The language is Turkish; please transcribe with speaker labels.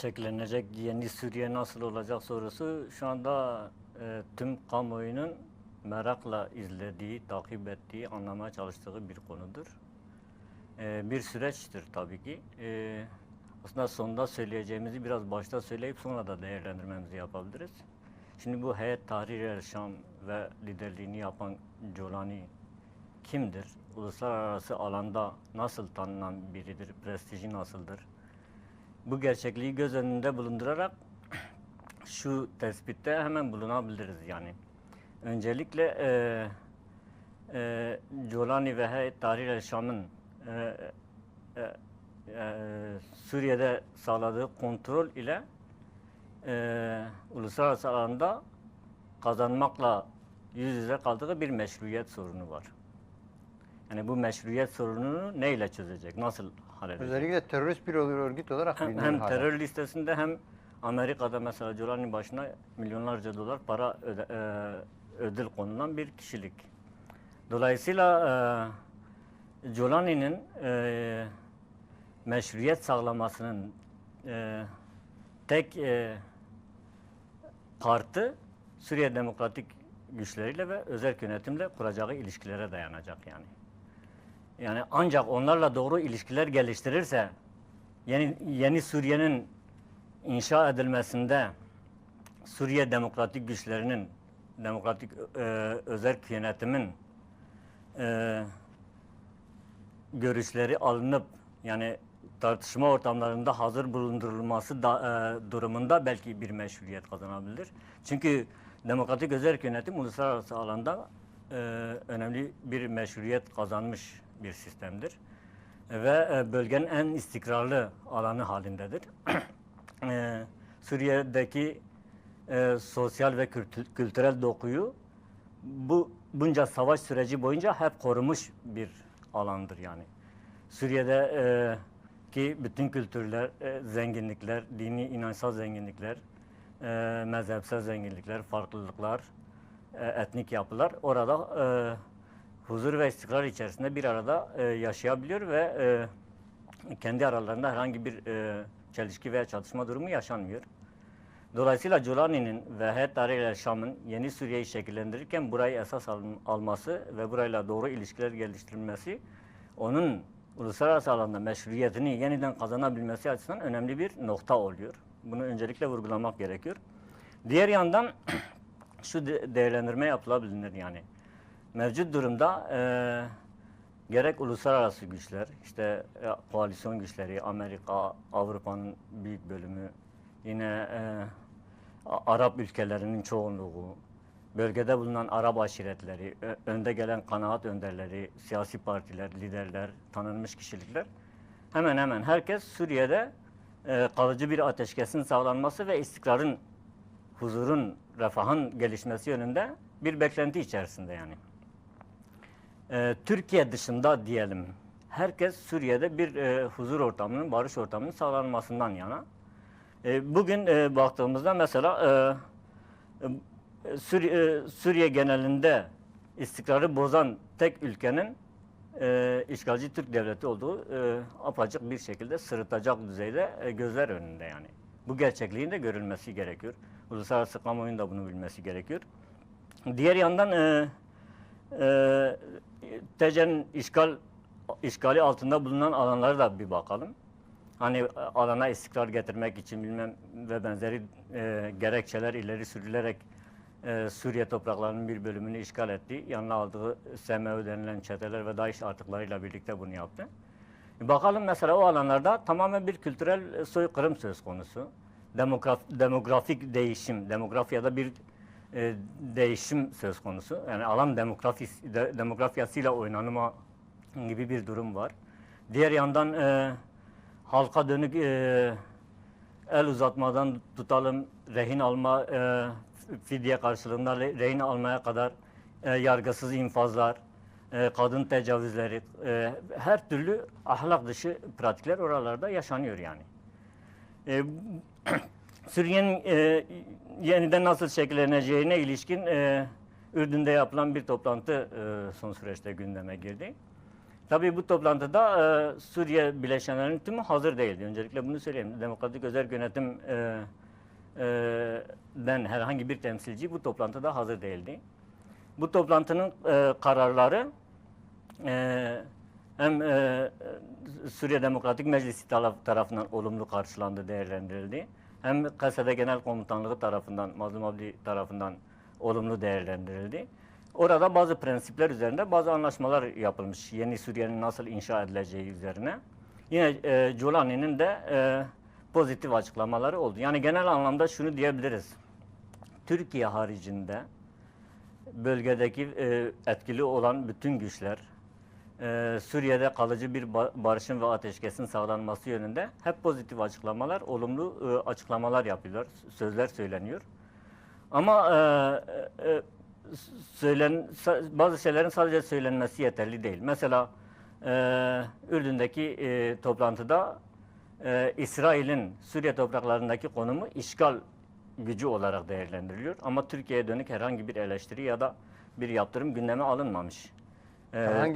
Speaker 1: şekillenecek yeni Suriye nasıl olacak sorusu şu anda e, tüm kamuoyunun merakla izlediği, takip ettiği, anlamaya çalıştığı bir konudur. E, bir süreçtir tabii ki. E, aslında sonda söyleyeceğimizi biraz başta söyleyip sonra da değerlendirmemizi yapabiliriz. Şimdi bu heyet Tahrir el Şam ve liderliğini yapan Colani kimdir? Uluslararası alanda nasıl tanınan biridir? Prestiji nasıldır? Bu gerçekliği göz önünde bulundurarak şu tespitte hemen bulunabiliriz yani. Öncelikle e, e, Colani ve Heyet Tahrir el Şam'ın e, e, e, Suriye'de sağladığı kontrol ile e, uluslararası alanda kazanmakla yüz yüze kaldığı bir meşruiyet sorunu var. Yani bu meşruiyet sorununu neyle çözecek? Nasıl halledecek?
Speaker 2: Özellikle terörist bir örgüt olarak
Speaker 1: Hem, hem
Speaker 2: hala.
Speaker 1: terör listesinde hem Amerika'da mesela Jolani başına milyonlarca dolar para öde, e, ödül konulan bir kişilik. Dolayısıyla e, Jolani'nin e, meşruiyet sağlamasının e, tek e, kartı Suriye Demokratik güçleriyle ve özel yönetimle kuracağı ilişkilere dayanacak yani. Yani ancak onlarla doğru ilişkiler geliştirirse yeni, yeni Suriye'nin inşa edilmesinde Suriye demokratik güçlerinin, demokratik e, özel yönetimin e, görüşleri alınıp yani tartışma ortamlarında hazır bulundurulması da, e, durumunda belki bir meşruiyet kazanabilir. Çünkü demokratik özel yönetim uluslararası alanda e, önemli bir meşruiyet kazanmış bir sistemdir ve e, bölgenin en istikrarlı alanı halindedir. e, Suriye'deki e, sosyal ve kültü- kültürel dokuyu bu bunca savaş süreci boyunca hep korumuş bir alandır yani. Suriye'de ki bütün kültürler, zenginlikler, dini inançsal zenginlikler, mezhepsel zenginlikler, farklılıklar, etnik yapılar orada e, huzur ve istikrar içerisinde bir arada e, yaşayabiliyor ve e, kendi aralarında herhangi bir e, çelişki veya çatışma durumu yaşanmıyor. Dolayısıyla Culani'nin ve Heyet Tahrir el Şam'ın yeni Suriye'yi şekillendirirken burayı esas al- alması ve burayla doğru ilişkiler geliştirilmesi onun uluslararası alanda meşruiyetini yeniden kazanabilmesi açısından önemli bir nokta oluyor. Bunu öncelikle vurgulamak gerekiyor. Diğer yandan şu de- değerlendirme yapılabilir yani. Mevcut durumda eee gerek uluslararası güçler, işte e, koalisyon güçleri, Amerika, Avrupa'nın büyük bölümü, yine e, Arap ülkelerinin çoğunluğu, bölgede bulunan Arap aşiretleri, önde gelen kanaat önderleri, siyasi partiler, liderler, tanınmış kişilikler, hemen hemen herkes Suriye'de e, kalıcı bir ateşkesin sağlanması ve istikrarın, huzurun, refahın gelişmesi yönünde bir beklenti içerisinde yani. Ee, Türkiye dışında diyelim herkes Suriye'de bir e, huzur ortamının, barış ortamının sağlanmasından yana. E, bugün e, baktığımızda mesela e, e, Suriye, e, Suriye genelinde istikrarı bozan tek ülkenin e, işgalci Türk devleti olduğu e, apaçık bir şekilde sırıtacak düzeyde e, gözler önünde yani. Bu gerçekliğin de görülmesi gerekiyor. Uluslararası kamuoyunun da bunu bilmesi gerekiyor. Diğer yandan e, e, TC'nin işgal işgali altında bulunan alanlara da bir bakalım. Hani e, alana istikrar getirmek için bilmem ve benzeri e, gerekçeler ileri sürülerek e, Suriye topraklarının bir bölümünü işgal etti. Yanına aldığı SMÖ denilen çeteler ve DAEŞ artıklarıyla birlikte bunu yaptı. Bakalım mesela o alanlarda tamamen bir kültürel soykırım söz konusu. Demograf, demografik değişim, demografyada bir e, değişim söz konusu. Yani alan demografisi, de, demografyasıyla oynanma gibi bir durum var. Diğer yandan e, halka dönük e, el uzatmadan tutalım, rehin alma, e, fidye karşılığında re- rehin almaya kadar e, yargısız infazlar, e, kadın tecavüzleri, e, her türlü ahlak dışı pratikler oralarda yaşanıyor yani. E, Suriye'nin e, yeniden nasıl şekilleneceğine ilişkin e, Ürdün'de yapılan bir toplantı e, son süreçte gündeme girdi. Tabii bu toplantıda e, Suriye bileşenlerinin tümü hazır değildi. Öncelikle bunu söyleyeyim. Demokratik Özel Yönetim e, e, den herhangi bir temsilci bu toplantıda hazır değildi. Bu toplantının e, kararları e, hem e, Suriye Demokratik Meclisi taraf- tarafından olumlu karşılandı, değerlendirildi. Hem Kasede Genel Komutanlığı tarafından, Mazlum Abdi tarafından olumlu değerlendirildi. Orada bazı prensipler üzerinde bazı anlaşmalar yapılmış. Yeni Suriye'nin nasıl inşa edileceği üzerine. Yine e, Giuliani'nin de e, pozitif açıklamaları oldu. Yani genel anlamda şunu diyebiliriz. Türkiye haricinde bölgedeki e, etkili olan bütün güçler e, Suriye'de kalıcı bir ba- barışın ve ateşkesin sağlanması yönünde hep pozitif açıklamalar, olumlu e, açıklamalar yapıyorlar, sözler söyleniyor. Ama e, e, söylen sa- bazı şeylerin sadece söylenmesi yeterli değil. Mesela e, Ürdün'deki e, toplantıda e, İsrail'in Suriye topraklarındaki konumu işgal gücü olarak değerlendiriliyor. Ama Türkiye'ye dönük herhangi bir eleştiri ya da bir yaptırım gündeme alınmamış. E,
Speaker 2: Herhangi